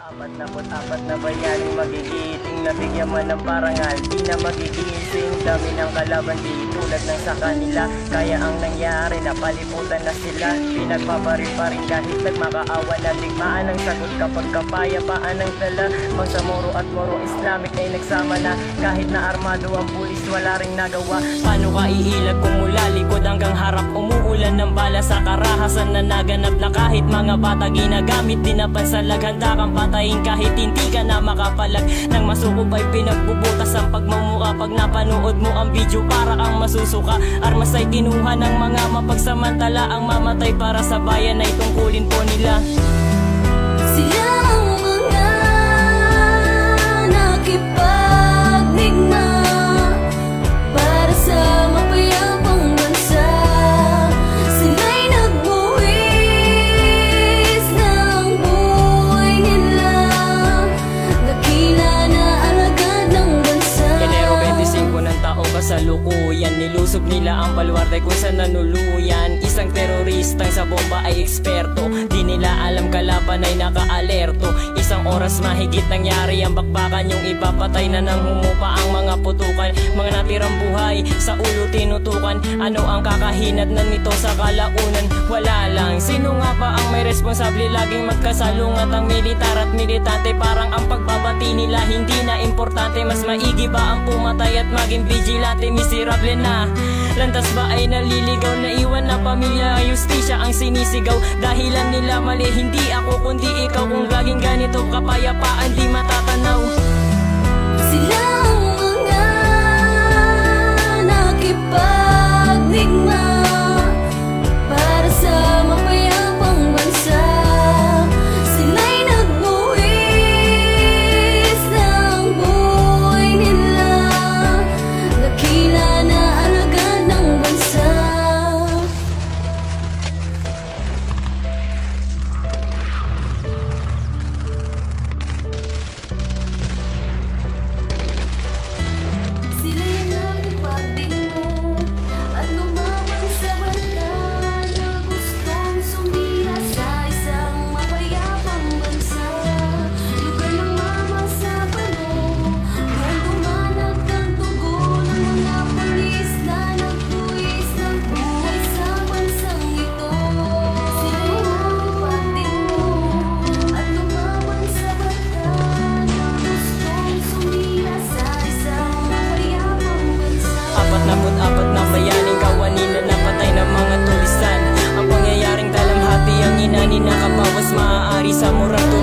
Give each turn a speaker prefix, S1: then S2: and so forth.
S1: Apat na put apat na bayaning magigiting Nabigyan man ng parangal. Di na magigising Dami ng kalaban Di tulad ng sa kanila. Kaya ang nangyari Napaliputan na sila. Pinagpaparin pa rin kahit nagmakaawa na Digmaan ang sagot. Kapag kapayapaan ang tala Magsamoro at moro Islamic ay nagsama na. Kahit na armado ang pulis Wala ring nagawa. Paano ka iilag kung mula likod hanggang harap? Umuulan ng bala sa karahasan na naganap na kahit mga bata ginagamit. Di napansalag handa kang patayin kahit hindi ka na makapalag. Nang masukob ay pinagbubutas ang pagmumukha Pag napanood mo ang video para kang masusuka. Armas ay kinuha ng mga mapagsamantala. Ang mamatay para sa bayan ay tungkulin po nila.
S2: Sila
S1: kasalukuyan Nilusob nila ang baluarte kung saan nanuluyan Isang teroristang sa bomba ay eksperto. Di nila alam kalaban ay nakaalerto. Isang oras mahigit nangyari ang bakbakan. Yung iba patay na nang humupa ang mga putukan. Mga natirang buhay sa ulo tinutukan. Ano ang kakahinat na nito sa kalaunan? Wala lang. Sino nga ba ang may responsable? Laging magkasalungat ang militar at militante. Parang ang pagbabati nila hindi na importante. Mas maigi ba ang pumatay at maging vigilante? Miserable na. Lantas ba ay naliligaw na pamilya Justisya ang sinisigaw. Dahilan nila mali hindi ako kundi ikaw. Kung laging ganito matatanaw izan morratu